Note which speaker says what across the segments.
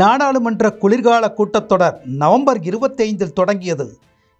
Speaker 1: நாடாளுமன்ற குளிர்கால கூட்டத்தொடர் நவம்பர் இருபத்தைந்தில் தொடங்கியது.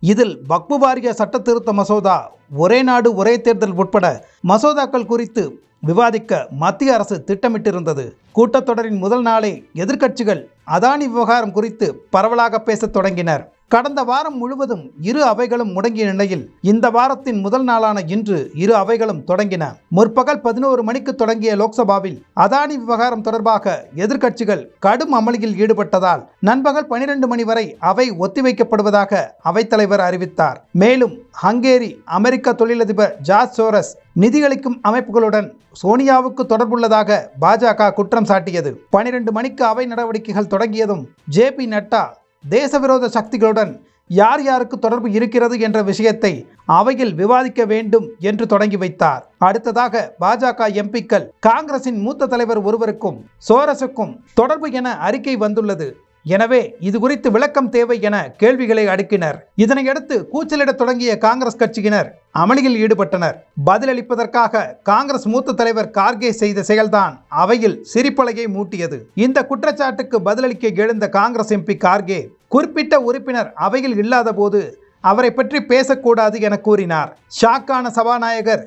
Speaker 1: இதில் வக்பு வாரிய சட்ட திருத்த மசோதா ஒரே நாடு ஒரே தேர்தல் உட்பட மசோதாக்கள் குறித்து விவாதிக்க மத்திய அரசு திட்டமிட்டிருந்தது. கூட்டத்தொடரின் முதல் நாளே எதிர்க்கட்சிகள் அதானி விவகாரம் குறித்து பரவலாக பேசத் தொடங்கினர். கடந்த வாரம் முழுவதும் இரு அவைகளும் முடங்கிய நிலையில் இந்த வாரத்தின் முதல் நாளான இன்று இரு அவைகளும் தொடங்கின. முற்பகல் பதினோரு மணிக்கு தொடங்கிய லோக்சபாவில் அதானி விவகாரம் தொடர்பாக எதிர்க்கட்சிகள் கடும் அமளியில் ஈடுபட்டதால் நண்பகல் பனிரெண்டு மணி வரை அவை ஒத்திவைக்கப்படுவதாக அவைத்தலைவர் அறிவித்தார். மேலும் ஹங்கேரி அமெரிக்க தொழிலதிபர் ஜார்ஜ் சோரஸ் நிதியளிக்கும் அமைப்புகளுடன் சோனியாவுக்கு தொடர்புள்ளதாக பாஜக குற்றம் சாட்டியது. பனிரெண்டு மணிக்கு அவை நடவடிக்கைகள் தொடங்கியதும் ஜே பி நட்டா தேசவிரோத சக்திகளுடன் யார் யாருக்கு தொடர்பு இருக்கிறது என்ற விஷயத்தை அவையில் விவாதிக்க வேண்டும் என்று தொடங்கி வைத்தார். அடுத்ததாக பாஜக எம்பிக்கள் காங்கிரசின் மூத்த தலைவர் ஒருவருக்கும் சோரஸுக்கும் தொடர்பு என அறிக்கை வந்துள்ளது. எனவே இது குறித்து விளக்கம் தேவை என கேள்விகளை அடுக்கினர். இதனையடுத்து கூச்சலிடத் தொடங்கிய காங்கிரஸ் கட்சியினர் அமளியில் ஈடுபட்டனர். பதிலளிப்பதற்காக காங்கிரஸ் மூத்த தலைவர் கார்கே செய்த செயல்தான் அவையில் சிரிப்பலையை மூட்டியது. இந்த குற்றச்சாட்டுக்கு பதிலளிக்க எழுந்த காங்கிரஸ் எம்பி கார்கே குறிப்பிட்ட உறுப்பினர் அவையில் இல்லாதபோது அவரை பற்றி பேசக்கூடாது என கூறினார். ஷாக்கான சபாநாயகர்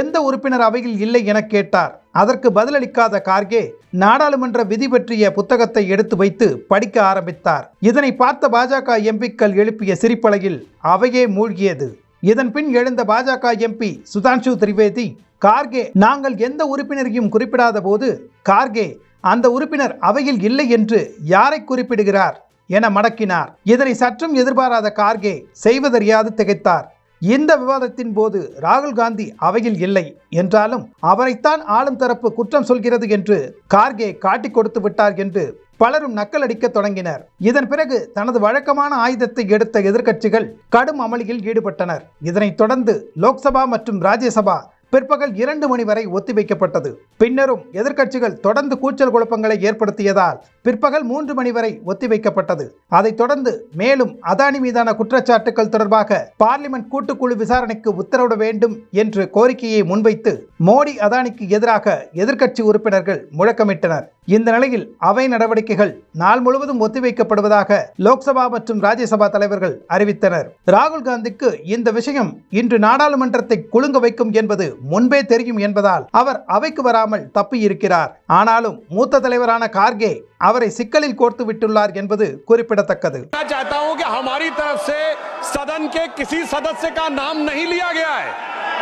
Speaker 1: எந்த உறுப்பினர் அவையில் இல்லை என கேட்டார். அதற்கு பதிலளிக்காத கார்கே நாடாளுமன்ற விதி பற்றிய புத்தகத்தை எடுத்து வைத்து படிக்க ஆரம்பித்தார். இதனை பார்த்த பாஜக எம்பிக்கள் எழுப்பிய சிரிப்பலையில் அவையே மூழ்கியது. இதன் பின் எழுந்த பாஜக எம்பி சுதான்ஷு திரிவேதி கார்கே நாங்கள் எந்த உறுப்பினரையும் குறிப்பிடாத போது கார்கே அந்த உறுப்பினர் அவையில் இல்லை என்று யாரை குறிப்பிடுகிறார்? என மடக்கினார். இதனை சற்றும் எதிர்பாராத கார்கே செய்வதறியாது திகைத்தார். இந்த விவாதத்தின் போது ராகுல் காந்தி அவையில் இல்லை என்றாலும் அவரைத்தான் ஆளும் தரப்பு குற்றம் சொல்கிறது என்று கார்கே காட்டிக் கொடுத்து விட்டார் என்று பலரும் நக்கலடிக்க தொடங்கினர். இதன் பிறகு தனது வழக்கமான ஆயுதத்தை எடுத்த எதிர்க்கட்சிகள் கடும் அமளியில் ஈடுபட்டனர். இதனைத் தொடர்ந்து லோக்சபா மற்றும் ராஜ்யசபா பிற்பகல் இரண்டு மணி வரை ஒத்திவைக்கப்பட்டது. பின்னரும் எதிர்க்கட்சிகள் தொடர்ந்து கூச்சல் குழப்பங்களை ஏற்படுத்தியதால் பிற்பகல் மூன்று மணி வரை ஒத்திவைக்கப்பட்டது. அதைத் தொடர்ந்து மேலும் அதானி மீதான குற்றச்சாட்டுகள் தொடர்பாக பார்லிமெண்ட் கூட்டுக்குழு விசாரணைக்கு உத்தரவிட வேண்டும் என்று கோரிக்கையை முன்வைத்து மோடி அதானிக்கு எதிராக எதிர்க்கட்சி உறுப்பினர்கள் முழக்கமிட்டனர். இந்த நிலையில் அவை நடவடிக்கைகள் நாள் முழுவதும் ஒத்திவைக்கப்படுவதாக லோக்சபா மற்றும் ராஜ்யசபா தலைவர்கள் அறிவித்தனர் ராகுல் காந்திக்கு இந்த விஷயம் இன்று நாடாளுமன்றத்தை குலுங்க வைக்கும் என்பது முன்பே தெரியும் என்பதால் அவர் அவைக்கு வராமல் தப்பியிருக்கிறார் ஆனாலும் மூத்த தலைவரான கார்கே அவரை சிக்கலில் கோர்த்து விட்டுள்ளார் என்பது குறிப்பிடத்தக்கது
Speaker 2: मैं चाहता हूं कि हमारी तरफ से सदन के किसी सदस्य का नाम नहीं लिया गया है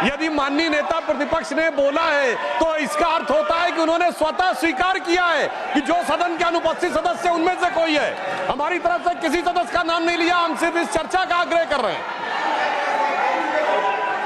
Speaker 2: यदि माननीय नेता प्रतिपक्ष ने बोला है तो इसका अर्थ होता है कि उन्होंने स्वतः स्वीकार किया है कि जो सदन के अनुपस्थित सदस्य उनमें से कोई है। हमारी तरफ़ से किसी सदस्य का नाम नहीं लिया, हम सिर्फ़ इस चर्चा का आग्रह कर रहे हैं।